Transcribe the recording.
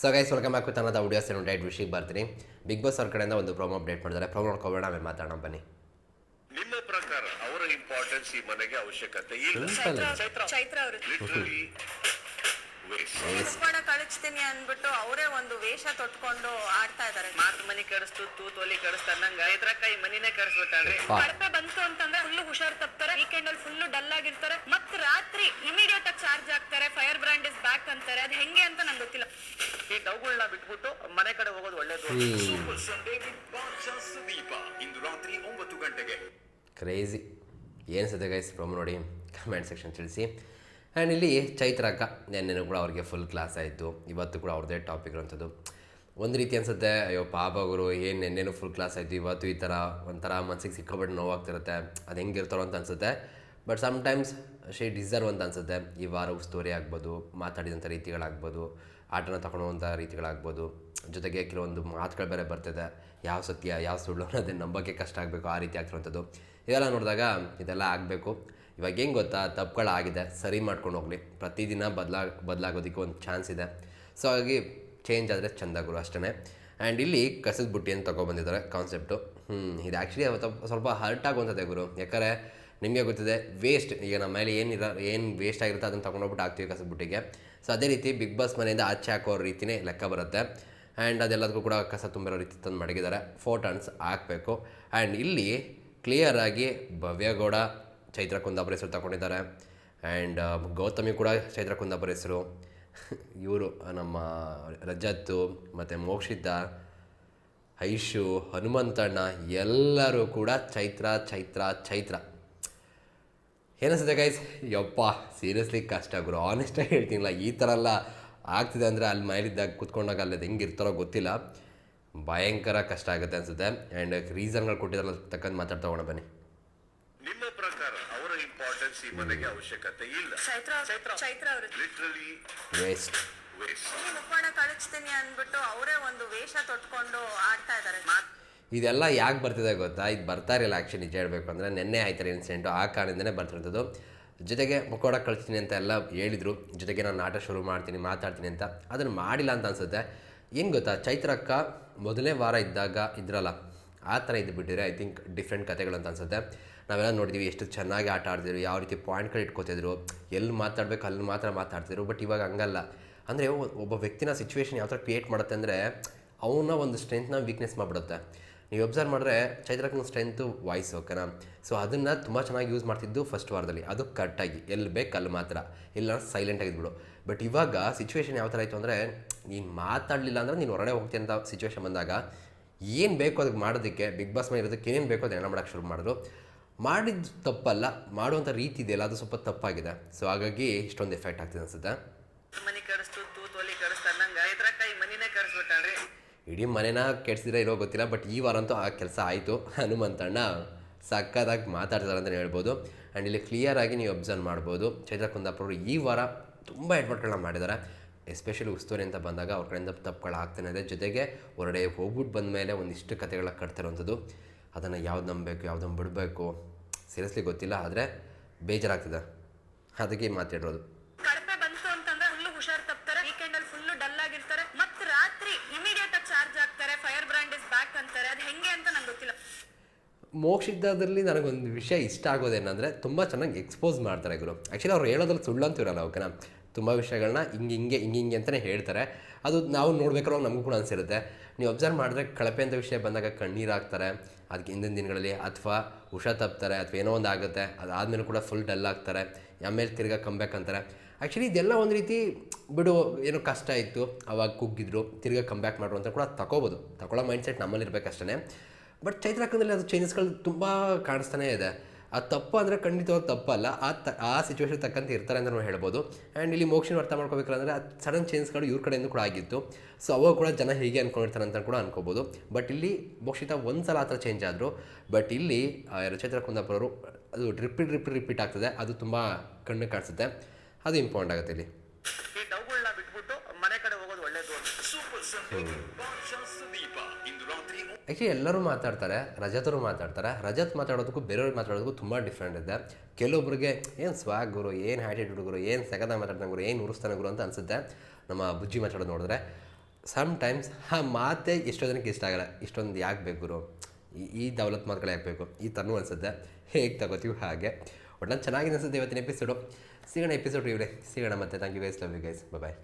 So guys welcome back with ಅನ್ನೋದು videos ಏನು diet ವಿಷಯಕ್ಕೆ ಬರ್ತೀನಿ ಬಿಗ್ ಬಾಸ್ ಅವ್ರ ಕಡೆಯಿಂದ ಒಂದು ಪ್ರೋಮೋ ಅಪ್ಡೇಟ್ ಮಾಡಿದ್ದಾರೆ. ಪ್ರೋಮೋ ನೋಡ್ಕೊಬೇಡ ಆಮೇಲೆ ಮಾತಾಡೋಣ ಬನ್ನಿ. ನಿಮ್ಮ ಪ್ರಕಾರ ಅವರ ಇಂಪಾರ್ಟೆನ್ಸ್ ಈ ಮನೆಗೆ ಅವಶ್ಯಕತೆ? ಇಲ್ಲ. ಚೈತ್ರ ಚೈತ್ರ ಅವರು. ಲಿಟ್ರಲಿ ಉಪ್ಪಾಡ ಕಳಿಸ್ತೀನಿ ಅಂದ್ಬಿಟ್ಟು ಅವರೇ ಒಂದು ವೇಷ ತೊಟ್ಕೊಂಡು ಆಡ್ತಾ ಇದಾರೆ ಮಾತು ಮನಿ ಕಡಿಸ್ತು ತೂತ್ ಒಲಿ ಕಡಿಸ್ತ ಅನ್ನಂಗ. ಐದ್ರಕ್ಕ ಈ ಮನಿನೇ ಕಡಿಸ್ಬಿಟ್ಟಾಳ್ರಿ ಪಾ. ಬಂತು ಅಂತಂದ್ರೆ ಫುಲ್ ಹುಷಾರ್ ತಪ್ತಾರೆ. ವೀಕೆಂಡ್ ಅಲ್ಲಿ ಫುಲ್ ಡಲ್ ಆಗಿರ್ತಾರೆ. ಮತ್ ರಾತ್ರಿ ಇಮಿಡಿಯೇಟ್ ಆಗಿ ಚಾರ್ಜ್ ಆಗ್ತಾರೆ ಫೈರ್ ಬ್ರಾಂಡ್ ಇಸ್ ಬ್ಯಾಕ್ ಅಂತಾರೆ. ಅದ್ ಹೆಂಗೆ ಅಂತ ನಂಗೆ ಗೊತ್ತಿಲ್ಲ. ಈ ಡವ್ಗಳನ್ನ ಬಿಟ್ಬಿಟ್ಟು ಮನೆ ಕಡೆ ಹೋಗೋದು ಒಳ್ಳೇದು ಕ್ರೇಜಿ ಏನಿಸುತ್ತೆ ಗೈಸ್ ಪ್ರೊಮೋ ನೋಡಿ ಕಮೆಂಟ್ ಸೆಕ್ಷನ್ ತಿಳಿಸಿ. ಆ್ಯಂಡ್ ಇಲ್ಲಿ ಚೈತ್ರ ಅಕ್ಕ ನೆನ್ನೆನೂ ಕೂಡ ಅವ್ರಿಗೆ ಫುಲ್ ಕ್ಲಾಸ್ ಆಯಿತು. ಇವತ್ತು ಕೂಡ ಅವ್ರದ್ದೇ ಟಾಪಿಕ್ ಇರೋಂಥದ್ದು ಒಂದು ರೀತಿ ಅನಿಸುತ್ತೆ ಅಯ್ಯೋ ಪಾಪ ಗುರು ಏನು ನೆನ್ನೆನೂ ಫುಲ್ ಕ್ಲಾಸ್ ಆಯಿತು ಇವತ್ತು ಈ ಥರ ಒಂಥರ ಮನ್ಸಿಗೆ ಸಿಕ್ಕೋಬಿಟ್ಟು ನೋವಾಗ್ತಿರುತ್ತೆ. ಅದು ಹೆಂಗಿರ್ತಾರೋ ಅಂತ ಅನ್ಸುತ್ತೆ. ಬಟ್ ಸಮ್ಟೈಮ್ಸ್ ಶೇ ಡಿಸರ್ವ್ ಅಂತ ಅನ್ಸುತ್ತೆ. ಈ ವಾರ ಸ್ಟೋರಿ ಆಗ್ಬೋದು, ಮಾತಾಡಿದಂಥ ರೀತಿಗಳಾಗ್ಬೋದು, ಆಟನ ತಗೊಳ್ಳುವಂಥ ರೀತಿಗಳಾಗ್ಬೋದು. ಜೊತೆಗೆ ಕೆಲವೊಂದು ಮಾತುಗಳು ಬೇರೆ ಬರ್ತಿದೆ. ಯಾವ ಸತ್ಯ, ಯಾವ ಸುಳ್ಳು ಅನ್ನೋದೇ ನಂಬೋಕ್ಕೆ ಕಷ್ಟ ಆಗಬೇಕು, ಆ ರೀತಿ ಆಗ್ತಿರೋಂಥದ್ದು ಇದೆಲ್ಲ ನೋಡಿದಾಗ ಇದೆಲ್ಲ ಆಗಬೇಕು. ಇವಾಗ ಹೆಂಗೆ ಗೊತ್ತಾ? ತಪ್ಪುಗಳಾಗಿದೆ. ಸರಿ ಮಾಡ್ಕೊಂಡು ಹೋಗಲಿ. ಪ್ರತಿದಿನ ಬದಲಾಗ, ಬದಲಾಗೋದಕ್ಕೆ ಒಂದು ಚಾನ್ಸ್ ಇದೆ. ಸೊ ಹಾಗಾಗಿ ಚೇಂಜ್ ಆದರೆ ಚಂದ ಗುರು ಅಷ್ಟೇ ಆ್ಯಂಡ್ ಇಲ್ಲಿ ಕಸದ ಬುಟ್ಟಿ ಅಂತ ತೊಗೊಬಂದಿದ್ದಾರೆ ಕಾನ್ಸೆಪ್ಟು ಹ್ಞೂ ಇದು ಆ್ಯಕ್ಚುಲಿ ಸ್ವಲ್ಪ ಹರ್ಟ್ ಆಗುವಂಥದ್ದೇ ಗುರು. ಯಾಕಂದರೆ ನಿಮಗೆ ಗೊತ್ತಿದೆ ವೇಸ್ಟ್ ಈಗ ನಮ್ಮ ಮೇಲೆ ಏನಿರ, ಏನು ವೇಸ್ಟ್ ಆಗಿರುತ್ತೆ ಅದನ್ನು ತೊಗೊಂಡೋಗ್ಬಿಟ್ಟು ಹಾಕ್ತೀವಿ ಕಸದ ಬುಟ್ಟಿಗೆ. ಸೊ ಅದೇ ರೀತಿ ಬಿಗ್ ಬಾಸ್ ಮನೆಯಿಂದ ಆಚೆ ಹಾಕೋ ರೀತಿನೇ ಲೆಕ್ಕ ಬರುತ್ತೆ. ಆ್ಯಂಡ್ ಅದೆಲ್ಲದಕ್ಕೂ ಕೂಡ ಕಸ ತುಂಬಿರೋ ರೀತಿ ತಂದು ಮಡಗಿದ್ದಾರೆ. ಫೋಟೋನ್ಸ್ ಹಾಕಬೇಕು. ಆ್ಯಂಡ್ ಇಲ್ಲಿ ಕ್ಲಿಯರಾಗಿ ಭವ್ಯಗೌಡ ಚೈತ್ರ ಕುಂದಾಪುರ ಹೆಸರು ತಗೊಂಡಿದ್ದಾರೆ. ಆ್ಯಂಡ್ ಗೌತಮಿ ಕೂಡ ಚೈತ್ರ ಕುಂದಾಪುರ ಹೆಸರು. ಇವರು ನಮ್ಮ ರಜತ್ತು ಮತ್ತು ಮೋಕ್ಷಿತ, ಐಶು, ಹನುಮಂತಣ್ಣ ಎಲ್ಲರೂ ಕೂಡ ಚೈತ್ರ ಚೈತ್ರ ಚೈತ್ರ. ಏನಿಸುತ್ತೆ ಗೈಸ್ ಯಪ್ಪ ಸೀರಿಯಸ್ಲಿ ಕಷ್ಟ ಗುರು. ಆನೆಸ್ಟಾಗಿ ಹೇಳ್ತೀನಿಲ್ಲ ಈ ಥರ ಎಲ್ಲ ಆಗ್ತಿದೆ ಅಂದರೆ ಅಲ್ಲಿ ಮೈಲಿದ್ದಾಗ ಕುತ್ಕೊಂಡಾಗ ಅಲ್ಲಿ ಹೆಂಗೆ ಇರ್ತಾರೋ ಗೊತ್ತಿಲ್ಲ. ಭಯಂಕರ ಕಷ್ಟ ಆಗುತ್ತೆ ಅನಿಸುತ್ತೆ. ಆ್ಯಂಡ್ ರೀಸನ್ಗಳು ಕೊಟ್ಟಿದ್ರಲ್ಲ ತಕ್ಕಂತ ಮಾತಾಡ್ತಾ ಹೋಗೋಣ ಬನ್ನಿ. ನಿಮ್ಮ ಪ್ರಕಾರ ಅವರ ಇಂಪಾರ್ಟೆನ್ಸ್ ಈ ಮನೆಗೆ ಅವಶ್ಯಕತೆ ಇಲ್ಲ. ಚೈತ್ರ ಚೈತ್ರ. ಚೈತ್ರ ಅವರು ಲಿಟ್ರಲಿ ವೇಸ್ಟ್ ವೇಸ್ಟ್ ಉಪ್ಪಾಡ ಕಳಿಸ್ತೀನಿ ಅಂದ್ಬಿಟ್ಟು ಅವರೇ ಒಂದು ವೇಷ ತೊಟ್ಕೊಂಡು ಆಡ್ತಾ ಇದಾರೆ ಇದೆಲ್ಲ ಯಾಕೆ ಬರ್ತಿದೆ ಗೊತ್ತಾ? ಇದು ಬರ್ತಾ ಇರಲಿಲ್ಲ ಆ್ಯಕ್ಚುಲಿ ನಿಜ ಹೇಳಬೇಕು ಅಂದರೆ ನೆನ್ನೆ ಆಯ್ತಾರೆ ಇನ್ಸಿಡೆಂಟು ಆ ಕಾರಣದಿಂದನೇ ಬರ್ತಿರೋದು. ಜೊತೆಗೆ ಮುಖೋಡ ಕಳಿಸ್ತೀನಿ ಅಂತ ಎಲ್ಲ ಹೇಳಿದರು. ಜೊತೆಗೆ ನಾನು ನಾಟ ಶುರು ಮಾಡ್ತೀನಿ, ಮಾತಾಡ್ತೀನಿ ಅಂತ. ಅದನ್ನು ಮಾಡಿಲ್ಲ ಅಂತ ಅನ್ಸುತ್ತೆ. ಏನು ಗೊತ್ತಾ? ಚೈತ್ರಕ್ಕ ಮೊದಲನೇ ವಾರ ಇದ್ದಾಗ ಇದ್ರಲ್ಲ, ಆ ಥರ ಇದ್ದು ಬಿಟ್ಟಿದ್ರೆ ಐ ಥಿಂಕ್ ಡಿಫ್ರೆಂಟ್ ಕತೆಗಳು ಅಂತ ಅನ್ಸುತ್ತೆ. ನಾವೆಲ್ಲ ನೋಡಿದ್ವಿ ಎಷ್ಟು ಚೆನ್ನಾಗಿ ಆಟ ಆಡ್ತಿದ್ರು, ಯಾವ ರೀತಿ ಪಾಯಿಂಟ್ಗಳು ಇಟ್ಕೋತಿದ್ರು. ಎಲ್ಲಿ ಮಾತಾಡ್ಬೇಕು ಅಲ್ಲಿ ಮಾತ್ರ ಮಾತಾಡ್ತಿದ್ರು ಬಟ್ ಇವಾಗ ಹಂಗಲ್ಲ. ಅಂದರೆ ಒಬ್ಬ ವ್ಯಕ್ತಿನ ಸಿಚುವೇಶನ್ ಯಾವ ಥರ ಕ್ರಿಯೇಟ್ ಮಾಡುತ್ತೆ ಅಂದರೆ, ಅವನ ಒಂದು ಸ್ಟ್ರೆಂತ್ನ ವೀಕ್ನೆಸ್ ಮಾಡಿಬಿಡುತ್ತೆ. ನೀವು ಅಬ್ಸರ್ವ್ ಮಾಡಿದ್ರೆ ಚೈತ್ರಕ್ನ ಸ್ಟ್ರೆಂತು ವಾಯ್ಸ್ ಓಕೆನಾ ಸೊ ಅದನ್ನು ತುಂಬ ಚೆನ್ನಾಗಿ ಯೂಸ್ ಮಾಡ್ತಿದ್ದು ಫಸ್ಟ್ ವಾರದಲ್ಲಿ. ಅದು ಕರೆಕ್ಟಾಗಿ ಎಲ್ಲಿ ಬೇಕು ಅಲ್ಲಿ ಮಾತ್ರ. ಇಲ್ಲ ಸೈಲೆಂಟ್ ಆಗಿದ್ಬಿಡು ಬಟ್ ಇವಾಗ ಸಿಚುವೇಶನ್ ಯಾವ ಥರ ಆಯಿತು ಅಂದರೆ, ನೀನು ಮಾತಾಡಲಿಲ್ಲ ಅಂದರೆ ನೀನು ಹೊರಗಡೆ ಹೋಗ್ತೀನಿ ಅಂತ ಸಿಚುವೇಶನ್ ಬಂದಾಗ, ಏನು ಬೇಕು ಅದಕ್ಕೆ ಮಾಡೋದಕ್ಕೆ ಬಿಗ್ ಬಾಸ್ ಮೇಲೆ ಇರೋದಕ್ಕೆ ಏನೇನು ಬೇಕೋ ಅದನ್ನು ಮಾಡೋಕ್ಕೆ ಶುರು ಮಾಡಿದ್ರು. ಮಾಡಿದ್ದು ತಪ್ಪಲ್ಲ ಮಾಡುವಂಥ ರೀತಿ ಇದೆಯಲ್ಲ, ಅದು ಸ್ವಲ್ಪ ತಪ್ಪಾಗಿದೆ. ಸೊ ಹಾಗಾಗಿ ಇಷ್ಟೊಂದು ಎಫೆಕ್ಟ್ ಆಗ್ತಿದೆ ಅನಿಸುತ್ತೆ. ಇಡೀ ಮನೆನ ಕೆಡ್ಸಿದ್ರೆ ಇರೋ ಗೊತ್ತಿಲ್ಲ ಬಟ್ ಈ ವಾರ ಅಂತೂ ಆ ಕೆಲಸ ಆಯಿತು. ಹನುಮಂತಣ್ಣ ಸಕ್ಕದಾಗಿ ಮಾತಾಡ್ತಾರೆ ಅಂತಲೇ ಹೇಳ್ಬೋದು. ಆ್ಯಂಡ್ ಇಲ್ಲಿ ಕ್ಲಿಯರಾಗಿ ನೀವು ಅಬ್ಸರ್ವ್ ಮಾಡ್ಬೋದು. ಚೈತ್ರ ಕುಂದಾಪುರ ಈ ವಾರ ತುಂಬ ಎಡ್ವರ್ಟ್ಗಳನ್ನ ಮಾಡಿದ್ದಾರೆ. ಎಸ್ಪೆಷಲಿ ಉಸ್ತುವಾರಿ ಅಂತ ಬಂದಾಗ ಅವ್ರ ಕಡೆಯಿಂದ ತಪ್ಪುಗಳು ಆಗ್ತಾನೆ ಇದೆ. ಜೊತೆಗೆ ಹೊರಡೆ ಹೋಗ್ಬಿಟ್ಟು ಬಂದ ಮೇಲೆ ಒಂದಿಷ್ಟು ಕಥೆಗಳ ಕಟ್ತಿರೋವಂಥದ್ದು ಅದನ್ನು ಯಾವ್ದು ನಂಬಬೇಕು ಯಾವ್ದನ್ನು ಬಿಡಬೇಕು ಸೀರಿಯಸ್ಲಿ ಗೊತ್ತಿಲ್ಲ, ಆದರೆ ಬೇಜಾರಾಗ್ತದೆ. ಅದಕ್ಕೆ ಮಾತಾಡಿರೋದು ಕಳಪೆ ಬಂತು ಅಂತಂದ್ರೆ ಫುಲ್ ಹುಷಾರ್ ತಪ್ತಾರೆ ವೀಕೆಂಡ್ ಅಲ್ಲಿ ಫುಲ್ ಡಲ್ ಆಗಿರ್ತಾರೆ ಮತ್ ರಾತ್ರಿ ಇಮಿಡಿಯೇಟ್ ಆಗಿ ಚಾರ್ಜ್ ಆಗ್ತಾರೆ ಫೈರ್ ಬ್ರಾಂಡ್ ಇಸ್ ಬ್ಯಾಕ್ ಅಂತಾರೆ ಅದ್ ಹೆಂಗೆ ಅಂತ ನಂಗೆ ಗೊತ್ತಿಲ್ಲ ಮೋಕ್ಷಿದ್ದದಲ್ಲಿ ನನಗೊಂದು ವಿಷಯ ಇಷ್ಟ ಆಗೋದೇನಂದರೆ ತುಂಬ ಚೆನ್ನಾಗಿ ಎಕ್ಸ್ಪೋಸ್ ಮಾಡ್ತಾರೆ ಗುರು. ಆ್ಯಕ್ಚುಲಿ ಅವ್ರು ಹೇಳೋದ್ರಲ್ಲಿ ಸುಳ್ಳು ಅಂತಿರಲ್ಲ ಓಕೆನಾ? ತುಂಬ ವಿಷಯಗಳನ್ನ ಹಿಂಗೆ ಹಿಂಗೆ ಹಿಂಗೆ ಹಿಂಗೆ ಅಂತಲೇ ಹೇಳ್ತಾರೆ. ಅದು ನಾವು ನೋಡ್ಬೇಕಾದ್ರೆ ನಮಗೂ ಕೂಡ ಅನಿಸಿರುತ್ತೆ. ನೀವು ಅಬ್ಸರ್ವ್ ಮಾಡಿದ್ರೆ ಕಳಪೆ ಅಂತ ವಿಷಯ ಬಂದಾಗ ಕಣ್ಣೀರು ಹಾಕ್ತಾರೆ, ಅದಕ್ಕೆ ಹಿಂದಿನ ದಿನಗಳಲ್ಲಿ ಅಥವಾ ಹುಷಾ ತಪ್ತಾರೆ, ಅಥವಾ ಏನೋ ಒಂದು ಆಗುತ್ತೆ, ಅದಾದಮೇಲೆ ಕೂಡ ಫುಲ್ ಡಲ್ ಆಗ್ತಾರೆ, ಆಮೇಲೆ ತಿರ್ಗಾ ಕಂಬ್ಯಾಕ್ ಅಂತಾರೆ. ಆ್ಯಕ್ಚುಲಿ ಇದೆಲ್ಲ ಒಂದು ರೀತಿ ಬಿಡು, ಏನೋ ಕಷ್ಟ ಇತ್ತು, ಅವಾಗ ಕುಗ್ಗಿದ್ರು, ತಿರ್ಗಾ ಕಂಬ್ಯಾಕ್ ಮಾಡ್ರು ಅಂತ ಕೂಡ ತಗೋಬೋದು ತಗೊಳ್ಳೋ ಮೈಂಡ್ಸೆಟ್ ನಮ್ಮಲ್ಲಿ ಇರಬೇಕಷ್ಟೇ ಬಟ್ ಚೈತ್ರಾಕಂದಲ್ಲಿ ಅದು ಚೇಂಜಸ್ಗಳು ತುಂಬ ಕಾಣಿಸ್ತಾನೆ ಇದೆ. ಅದು ತಪ್ಪು ಅಂದರೆ ಖಂಡಿತವಾಗಿ ತಪ್ಪಲ್ಲ. ಆ ತ ಆ ಸಿಚುವೇಶನ್ ತಕ್ಕಂತೆ ಇರ್ತಾರೆ ಅಂತ ನಾವು ಹೇಳ್ಬೋದು. ಆ್ಯಂಡ್ ಇಲ್ಲಿ ಮೋಕ್ಷನ ಅರ್ಥ ಮಾಡ್ಕೋಬೇಕಂದ್ರೆ ಆ ಸಡನ್ ಚೇಂಜ್ಗಳು ಇವ್ರ ಕಡೆಯಿಂದ ಕೂಡ ಆಗಿತ್ತು ಸೊ ಅವಾಗ ಕೂಡ ಜನ ಹೇಗೆ ಅನ್ಕೊಂಡಿರ್ತಾರೆ ಅಂತ ಕೂಡ ಅನ್ಕೋಬೋದು. ಬಟ್ ಇಲ್ಲಿ ಮೋಕ್ಷಿತ ಒಂದು ಸಲ ಆ ಥರ ಚೇಂಜ್ ಆದರು. ಬಟ್ ಇಲ್ಲಿ ಆ, ಚೈತ್ರ ಕುಂದಾಪುರ ಅವರು ಅದು ರಿಪೀಟ್ ರಿಪೀಟ್ ರಿಪೀಟ್ ಆಗ್ತದೆ. ಅದು ತುಂಬ ಕಣ್ಣು ಕಾಣಿಸುತ್ತೆ. ಅದು ಇಂಪಾರ್ಟೆಂಟ್ ಆಗುತ್ತೆ ಇಲ್ಲಿ. ಈ ಡವ್ಗಳನ್ನ ಬಿಟ್ಬಿಟ್ಟು ಮನೆ ಕಡೆ ಹೋಗೋದು ಒಳ್ಳೇದು ಆ್ಯಕ್ಚುಲಿ ಎಲ್ಲರೂ ಮಾತಾಡ್ತಾರೆ, ರಜತರು ಮಾತಾಡ್ತಾರೆ. ರಜತ್ ಮಾತಾಡೋದಕ್ಕೂ ಬೇರೆಯವ್ರಿಗೆ ಮಾತಾಡೋದಕ್ಕೂ ತುಂಬ ಡಿಫ್ರೆಂಟ್ ಇದೆ. ಕೆಲವೊಬ್ಬರಿಗೆ ಏನು ಸ್ವಾಗ್ ಗುರು, ಏನು ಹ್ಯಾಟಿಟ್ಯೂಡ್ ಗುರು, ಏನು ಸೆಗದ ಮಾತಾಡ್ತಾನೆ ಗುರು, ಏನು ಉರಿಸ್ತಾನೆ ಗುರು ಅಂತ ಅನಿಸುತ್ತೆ. ನಮ್ಮ ಬುಜ್ಜಿ ಮಾತಾಡೋದು ನೋಡಿದ್ರೆ ಸಮ್ ಟೈಮ್ಸ್ ಆ ಮಾತೇ ಎಷ್ಟೋ ಜನಕ್ಕೆ ಇಷ್ಟ ಆಗಲ್ಲ. ಇಷ್ಟೊಂದು ಯಾಕೆ ಬೇಕು ಗುರು? ಈ- ದೌಲತ್ ಮಾತುಗಳು ಯಾಕೆ ಬೇಕು? ಈ ತನೂ ಅನಿಸುತ್ತೆ. ಹೇಗೆ ತಗೋತೀವಿ ಹಾಗೆ. ಒಟ್ಟು ಚೆನ್ನಾಗಿದೆ ಅನಿಸುತ್ತೆ ಇವತ್ತಿನ ಎಪಿಸೋಡು ಸಿಗೋಣ ಎಪಿಸೋಡ್ ಇವರೇ. ಸಿಗೋಣ ಮತ್ತೆ. Thank you guys love you guys bye